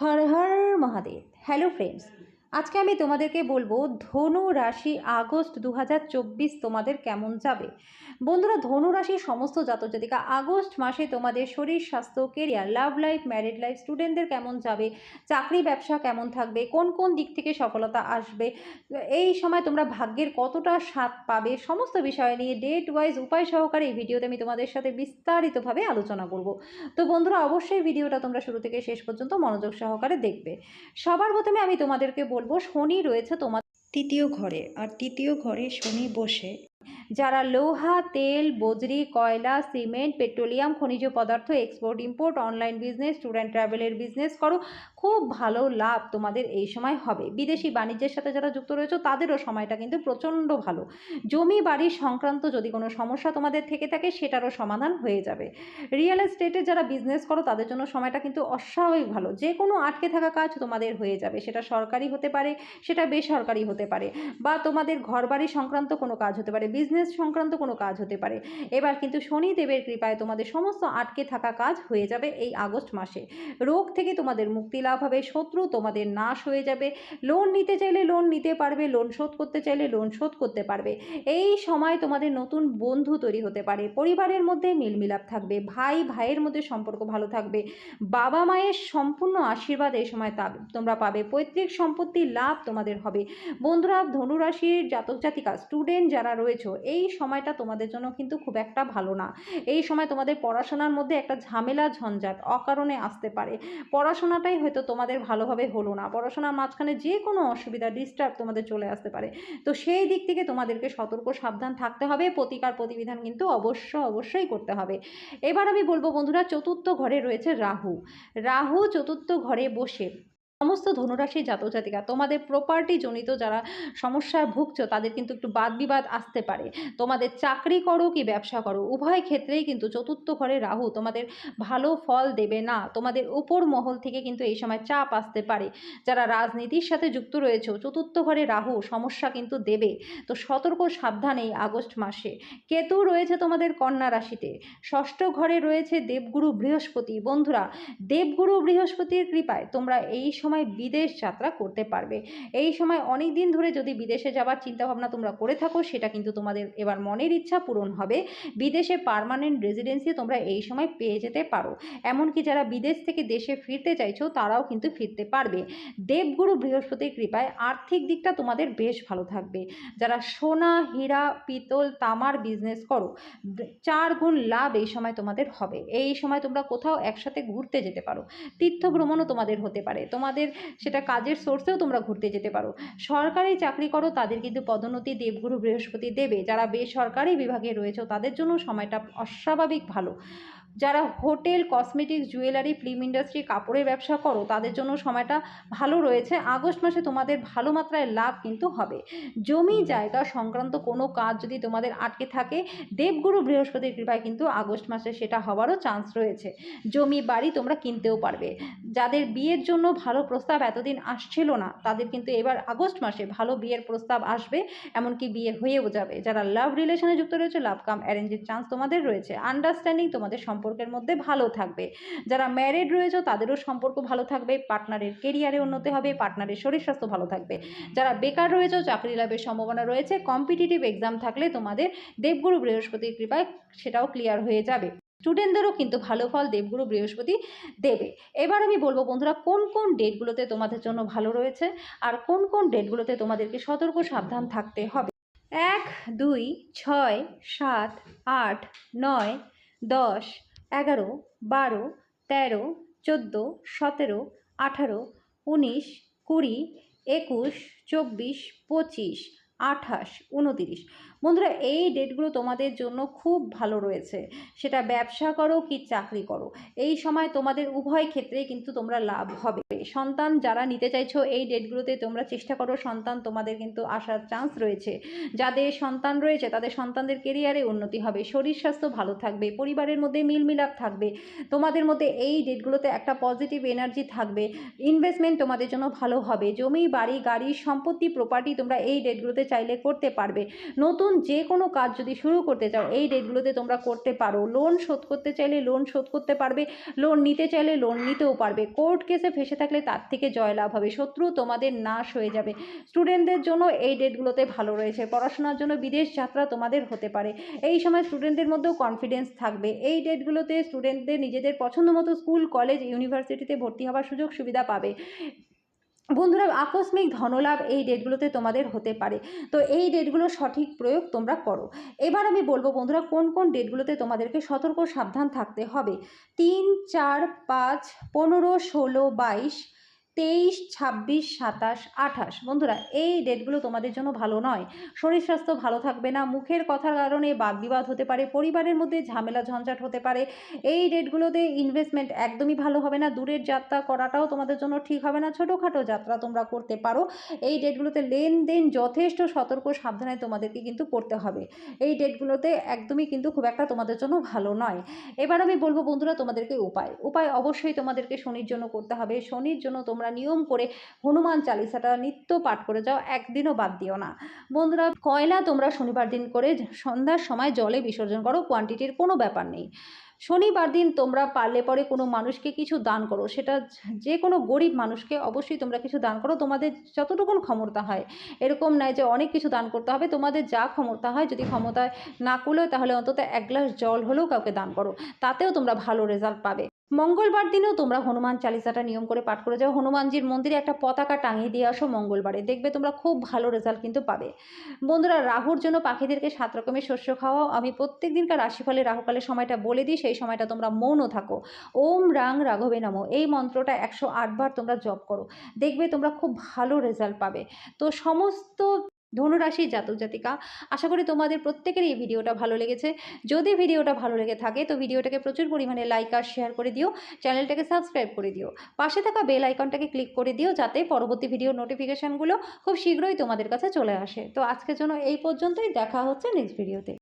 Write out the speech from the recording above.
হর Har Mahadev. Hello friends আজকে আমি তোমাদেরকে বলব, ধনু রাশি আগস্ট দু হাজার চব্বিশ তোমাদের কেমন যাবে? বন্ধুরা, ধনু রাশির সমস্ত জাতজাতিকা আগস্ট মাসে তোমাদের শরীর, স্বাস্থ্য career love life married life স্টুডেন্টদের কেমন যাবে? চাকরি, ব্যবসা কেমন থাকবে? কোন কোন দিক থেকে সফলতা আসবে? এই সময় তোমরা ভাগ্যের কতটা স্বাদ পাবে? সমস্ত বিষয় নিয়ে ডেট ওয়াইজ উপায় সহকারে এই ভিডিওতে আমি তোমাদের সাথে বিস্তারিতভাবে আলোচনা করব। তো বন্ধুরা, অবশ্যই ভিডিওটা তোমরা শুরু থেকে শেষ পর্যন্ত মনোযোগ সহকারে দেখবে। সবার প্রথমে আমি তোমাদেরকে বলব শনি রয়েছে তোমার তৃতীয় ঘরে। আর তৃতীয় ঘরে শনি বসে যারা লোহা, তেল, বজরি, কয়লা, সিমেন্ট, পেট্রোলিয়াম, খনিজ পদার্থ export import online business tour and ট্রাভেলের বিজনেস করো, খুব ভালো লাভ তোমাদের এই সময় হবে। বিদেশি বাণিজ্যের সাথে যারা যুক্ত রয়েছে, তাদেরও সময়টা কিন্তু প্রচণ্ড ভালো। জমি বাড়ি সংক্রান্ত যদি কোনো সমস্যা তোমাদের থেকে থাকে, সেটারও সমাধান হয়ে যাবে। রিয়েল এস্টেটে যারা বিজনেস করো, তাদের জন্য সময়টা কিন্তু অস্বাভাবিক ভালো। যে কোনো আটকে থাকা কাজ তোমাদের হয়ে যাবে। সেটা সরকারি হতে পারে, সেটা বেসরকারি হতে পারে, বা তোমাদের ঘরবাড়ি সংক্রান্ত কোনো কাজ হতে পারে। বিজনেস সংক্রান্ত কোনো কাজ হতে পারে। এবার কিন্তু শনিদেবের কৃপায় তোমাদের সমস্ত আটকে থাকা কাজ হয়ে যাবে এই আগস্ট মাসে। রোগ থেকে তোমাদের মুক্তি লাভ হবে, শত্রু তোমাদের নাশ হয়ে যাবে। লোন নিতে চাইলে লোন নিতে পারবে লোন শোধ করতে চাইলে লোন শোধ করতে পারবে। এই সময় তোমাদের নতুন বন্ধু তৈরি হতে পারে। পরিবারের মধ্যে মিলমিলাপ থাকবে, ভাই ভাইয়ের মধ্যে সম্পর্ক ভালো থাকবে। বাবা মায়ের সম্পূর্ণ আশীর্বাদ এই সময় তা- তোমরা পাবে। পৈতৃক সম্পত্তি লাভ তোমাদের হবে। বন্ধুরা, ধনুরাশির জাতক জাতিকা স্টুডেন্ট যারা রয়েছে এই সময়টা তোমাদের জন্য কিন্তু খুব একটা ভালো না। এই সময় তোমাদের পড়াশোনার মধ্যে একটা ঝামেলা, ঝঞ্ঝাট, অকারণে আসতে পারে। পড়াশোনাটাই হয়তো তোমাদের ভালোভাবে হলো না। পড়াশোনার মাঝখানে যে কোনো অসুবিধা ডিস্টার্ব তোমাদের চলে আসতে পারে। তো সেই দিক থেকে তোমাদেরকে সতর্ক, সাবধান থাকতে হবে। প্রতিকার প্রতিবিধান কিন্তু অবশ্য, অবশ্যই করতে হবে। এবার আমি বলব বন্ধুরা, চতুর্থ ঘরে রয়েছে রাহু। রাহু চতুর্থ ঘরে বসে সমস্ত ধনুরাশি জাতক জাতিকা তোমাদের প্রপার্টি জনিত যারা সমস্যায় ভুগছো, তাদের কিন্তু একটু বাদ বিবাদ আসতে পারে। তোমাদের চাকরি করো কি ব্যবসা করো, উভয় ক্ষেত্রেই কিন্তু চতুর্থ ঘরে রাহু তোমাদের ভালো ফল দেবে না। তোমাদের উপর মহল থেকে কিন্তু এই সময় চাপ আসতে পারে। যারা রাজনীতির সাথে যুক্ত রয়েছে, চতুর্থ ঘরে রাহু সমস্যা কিন্তু দেবে। তো সতর্ক সাবধান এই আগস্ট মাসে। কেতু রয়েছে তোমাদের কন্যা রাশিতে। ষষ্ঠ ঘরে রয়েছে দেবগুরু বৃহস্পতি। বন্ধুরা, দেবগুরু বৃহস্পতির কৃপায় তোমরা এই বিদেশ যাত্রা করতে পারবে। এই সময় অনেক দিন ধরে যদি বিদেশে যাওয়ার চিন্তাভাবনা তোমরা করে থাকো, সেটা কিন্তু তোমাদের এবার মনের ইচ্ছা পূরণ হবে। বিদেশে পার্মানেন্ট রেজিডেন্সি তোমরা এই সময় পেয়ে যেতে পারো। এমনকি যারা বিদেশ থেকে দেশে ফিরতে চাইছো, তারাও কিন্তু ফিরতে পারবে। দেবগুরু বৃহস্পতির কৃপায় আর্থিক দিকটা তোমাদের বেশ ভালো থাকবে। যারা সোনা, হীরা, পিতল, তামার বিজনেস করো চার গুণ লাভ এই সময় তোমাদের হবে। এই সময় তোমরা কোথাও একসাথে ঘুরতে যেতে পারো। তীর্থ ভ্রমণও তোমাদের হতে পারে। তোমাদের সেটা কাজের সোর্সেও তোমরা ঘুরতে যেতে পারো। সরকারি চাকরি করো, তাদের কিন্তু পদোন্নতি দেবগুরু বৃহস্পতি দেবে। যারা বেসরকারি বিভাগে রয়েছে, তাদের জন্য সময়টা অস্বাভাবিক ভালো। যারা hotel cosmetics jewellery film industry কাপড়ের ব্যবসা করো তাদের জন্য সময়টা ভালো রয়েছে। আগস্ট মাসে তোমাদের ভালো মাত্রায় লাভ কিন্তু হবে। জমি জায়গা সংক্রান্ত কোনো কাজ যদি তোমাদের আটকে থাকে দেবগুরু বৃহস্পতির কৃপায় কিন্তু আগস্ট মাসে সেটা হওয়ারও চান্স রয়েছে। জমি বাড়ি তোমরা কিনতেও পারবে। যাদের বিয়ের জন্য ভালো প্রস্তাব এতদিন আসছিল না তাদের কিন্তু এবার আগস্ট মাসে ভালো বিয়ের প্রস্তাব আসবে এমনকি বিয়ে হয়েও যাবে। যারা লাভ রিলেশনে যুক্ত রয়েছে লাভ কাম অ্যারেঞ্জের চান্স তোমাদের রয়েছে। আন্ডারস্ট্যান্ডিং তোমাদের সম্পর্কের মধ্যে ভালো থাকবে। যারা ম্যারিড রয়েছে, তাদেরও সম্পর্ক ভালো থাকবে পার্টনারের কেরিয়ারে উন্নতি হবে পার্টনারের শরীর স্বাস্থ্য ভালো থাকবে। যারা বেকার রয়েছে, চাকরি লাভের সম্ভাবনা রয়েছে কম্পিটিটিভ এক্সাম থাকলে তোমাদের দেবগুরু বৃহস্পতির কৃপায় সেটাও ক্লিয়ার হয়ে যাবে। স্টুডেন্টদেরও কিন্তু ভালো ফল দেবগুরু বৃহস্পতি দেবে। এবার আমি বলব বন্ধুরা, কোন কোন ডেটগুলোতে তোমাদের জন্য ভালো রয়েছে? আর কোন কোন ডেটগুলোতে তোমাদেরকে সতর্ক, সাবধান থাকতে হবে? এক, দুই, ছয়, সাত, আট, নয়, দশ এগারো বারো তেরো চোদ্দ সতেরো আঠারো উনিশ কুড়ি একুশ চব্বিশ পঁচিশ আঠাশ উনতিরিশ। বন্ধুরা, এই ডেটগুলো তোমাদের জন্য খুব ভালো রয়েছে। সেটা ব্যবসা করো কি চাকরি করো। এই সময় তোমাদের উভয় ক্ষেত্রেই কিন্তু তোমরা লাভ হবে। সন্তান যারা নিতে চাইছো, এই ডেটগুলোতে তোমরা চেষ্টা করো, সন্তান তোমাদের কিন্তু আসার চান্স রয়েছে। যাদের সন্তান রয়েছে, তাদের সন্তানদের কেরিয়ারে উন্নতি হবে। শরীর স্বাস্থ্য ভালো থাকবে, পরিবারের মধ্যে মিলমিলাপ থাকবে। তোমাদের মধ্যে এই ডেটগুলোতে একটা পজিটিভ এনার্জি থাকবে। ইনভেস্টমেন্ট তোমাদের জন্য ভালো হবে। জমি, বাড়ি, গাড়ি, সম্পত্তি প্রপার্টি তোমরা এই ডেটগুলোতে চাইলে করতে পারবে। নতুন নতুন যে কোনো কাজ যদি শুরু করতে চাও, এই ডেটগুলোতে তোমরা করতে পারো। লোন শোধ করতে চাইলে লোন শোধ করতে পারবে লোন নিতে চাইলে লোন নিতেও পারবে। কোর্ট কেসে ফেসে থাকলে তার থেকে জয়লাভ হবে। শত্রু তোমাদের নাশ হয়ে যাবে। স্টুডেন্টদের জন্য এই ডেটগুলোতে ভালো রয়েছে। পড়াশোনার জন্য বিদেশ যাত্রা তোমাদের হতে পারে। এই সময় স্টুডেন্টদের মধ্যেও কনফিডেন্স থাকবে। এই ডেটগুলোতে স্টুডেন্টদের নিজেদের পছন্দ মতো স্কুল কলেজ ইউনিভার্সিটিতে ভর্তি হওয়ার সুযোগ সুবিধা পাবে। বন্ধুরা, আকস্মিক ধনলাভ এই ডেটগুলোতে তোমাদের হতে পারে। তো এই ডেটগুলো সঠিক প্রয়োগ তোমরা করো। এবার আমি বলব বন্ধুরা, কোন কোন ডেটগুলোতে তোমাদেরকে সতর্ক সাবধান থাকতে হবে? তিন, চার, পাঁচ, পনেরো, ষোলো, বাইশ তেইশ, ছাব্বিশ, সাতাশ, আঠাশ। বন্ধুরা, এই ডেটগুলো তোমাদের জন্য ভালো নয়। শরীর স্বাস্থ্য ভালো থাকবে না। মুখের কথার কারণে বাদ বিবাদ হতে পারে, পরিবারের মধ্যে ঝামেলা ঝঞ্ঝাট হতে পারে। এই ডেটগুলোতে ইনভেস্টমেন্ট একদমই ভালো হবে না। দূরের যাত্রা করাটাও তোমাদের জন্য ঠিক হবে না। ছোটোখাটো যাত্রা তোমরা করতে পারো। এই ডেটগুলোতে লেনদেন যথেষ্ট সতর্ক সাবধানে তোমাদেরকে কিন্তু করতে হবে। এই ডেটগুলোতে একদমই কিন্তু খুব একটা তোমাদের জন্য ভালো নয়। এবার আমি বলব বন্ধুরা তোমাদেরকে উপায়। উপায় অবশ্যই তোমাদেরকে শনির জন্য করতে হবে। শনির জন্য তোমরা নিয়ম করে হনুমান চালিসাটা নিত্য পাঠ করে যাও, একদিনও বাদ দিও না। বন্ধুরা, কয়লা তোমরা শনিবার দিন করে সন্ধ্যার সময় জলে বিসর্জন করো কোয়ান্টিটির কোনো ব্যাপার নেই। শনিবার দিন তোমরা পারলে পরে কোনো মানুষকে কিছু দান করো, সেটা যে কোনো গরিব মানুষকে অবশ্যই তোমরা কিছু দান করো, তোমাদের যতটুকুন ক্ষমতা হয়। এরকম নয় যে অনেক কিছু দান করতে হবে, তোমাদের যা ক্ষমতা হয়, যদি ক্ষমতায় না কুলোয় তাহলে অন্তত এক গ্লাস জল হলেও কাউকে দান করো, তাতেও তোমরা ভালো রেজাল্ট পাবে। মঙ্গলবার দিনেও তোমরা হনুমান চালিসাটা নিয়ম করে পাঠ করে যাও। হনুমানজির মন্দিরে একটা পতাকা টাঙিয়ে দিয়ে আসো মঙ্গলবারে। দেখবে তোমরা খুব ভালো রেজাল্ট কিন্তু পাবে। বন্ধুরা, রাহুর জন্য পাখিদেরকে সাত রকমের শস্য খাওয়াও। আমি প্রত্যেক দিনকার রাশিফলে রাহুকালের সময়টা বলে দিই, সেই সময়টা তোমরা মৌনও থাকো। ওম রাং রাঘবে নমো। এই মন্ত্রটা একশো আটবার তোমরা জপ করো। দেখবে তোমরা খুব ভালো রেজাল্ট পাবে। তো সমস্ত ধনুরাশির জাতক জাতিকা, আশা করি তোমাদের প্রত্যেকের এই ভিডিওটা ভালো লেগেছে। যদি ভিডিওটা ভালো লেগে থাকে, তো ভিডিওটাকে প্রচুর পরিমাণে লাইক আর শেয়ার করে দিও, চ্যানেলটাকে সাবস্ক্রাইব করে দিও। পাশে থাকা বেল আইকনটাকে ক্লিক করে দিও, যাতে পরবর্তী ভিডিও নোটিফিকেশানগুলো খুব শীঘ্রই তোমাদের কাছে চলে আসে। তো আজকের জন্য এই পর্যন্তই, দেখা হচ্ছে নেক্সট ভিডিওতে